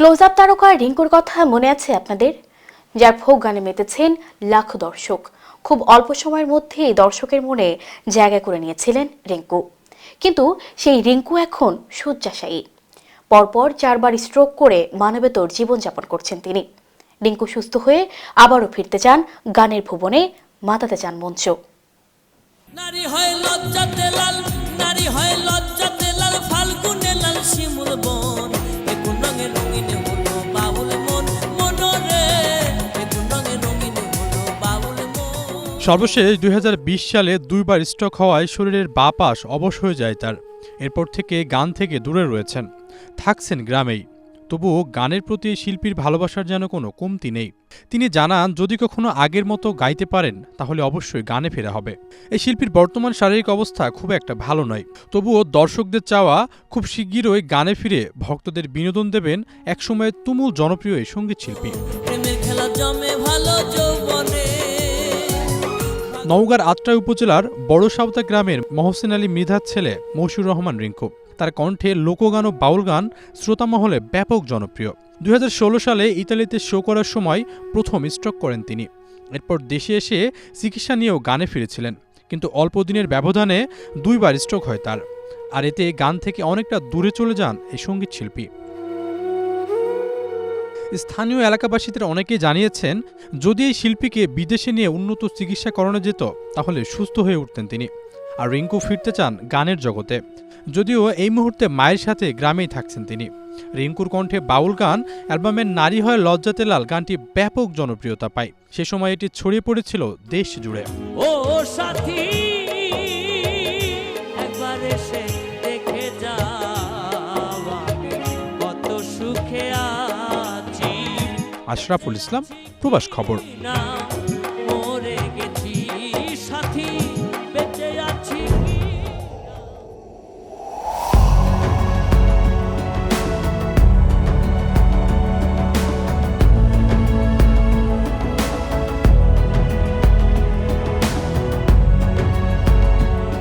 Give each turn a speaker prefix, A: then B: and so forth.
A: Close up তারকা রিঙ্কুর কথা মনে আছে আপনাদের? যার ফোক গানে মেতেছেন লাখ দর্শক। খুব অল্প সময়ের মধ্যেই দর্শকের মনে জায়গা করে নিয়েছিলেন রিঙ্কু। কিন্তু সেই রিঙ্কু এখন শয্যাশায়ী। পরপর চারবার স্ট্রোক করে মানবেতর জীবনযাপন করছেন তিনি। রিঙ্কু সুস্থ হয়ে আবারও ফিরতে চান গানের ভুবনে, মাতাতে চান মঞ্চ।
B: নারী হয় লজ্জাতে লাল, নারী হয় লজ্জাতে
C: সর্বশেষ দুই হাজার বিশ সালে দুইবার স্ট্রোক হওয়ায় শরীরের বা পাশ অবশ হয়ে যায় তার। এরপর থেকে গান থেকে দূরে রয়েছেন। থাকছেন গ্রামেই। তবুও গানের প্রতি শিল্পীর ভালোবাসার যেন কোনো কমতি নেই। তিনি জানান, যদি কখনো আগের মতো গাইতে পারেন, তাহলে অবশ্যই গানে ফেরা হবে। এই শিল্পীর বর্তমান শারীরিক অবস্থা খুব একটা ভালো নয়। তবুও দর্শকদের চাওয়া, খুব শিগগিরই গানে ফিরে ভক্তদের বিনোদন দেবেন একসময়ের তুমুল জনপ্রিয় এই সংগীত শিল্পী। নওগাঁর আত্রাই উপজেলার বড় গ্রামের মহসিন আলী মৃধার ছেলে মশিউর রহমান রিঙ্কু তার কণ্ঠে লোকগান ও বাউল গান শ্রোতামহলে ব্যাপক জনপ্রিয়। দুই হাজার ষোলো সালে ইতালিতে শো করার সময় প্রথম স্ট্রোক করেন তিনি। এরপর দেশে এসে চিকিৎসা নিয়েও গানে ফিরেছিলেন। কিন্তু অল্প দিনের ব্যবধানে দুইবার স্ট্রোক হয় তার। আর এতে গান থেকে অনেকটা দূরে চলে যান এই সংগীত শিল্পী। স্থানীয় এলাকাবাসীদের অনেকেই জানিয়েছেন, যদি এই শিল্পীকে বিদেশে নিয়ে উন্নত চিকিৎসা করানো যেত, তাহলে সুস্থ হয়ে উঠতেন তিনি। আর রিঙ্কু ফিরতে চান গানের জগতে। যদিও এই মুহূর্তে মায়ের সাথে গ্রামেই থাকছেন তিনি। রিঙ্কুর কণ্ঠে বাউল গান, অ্যালবামের নারী হয় লজ্জাতে লাল গানটি ব্যাপক জনপ্রিয়তা পায়। সে সময় এটি ছড়িয়ে পড়েছিল দেশ জুড়ে
B: ও সাথী!
C: আশরাফুল ইসলাম প্রবাস খবর।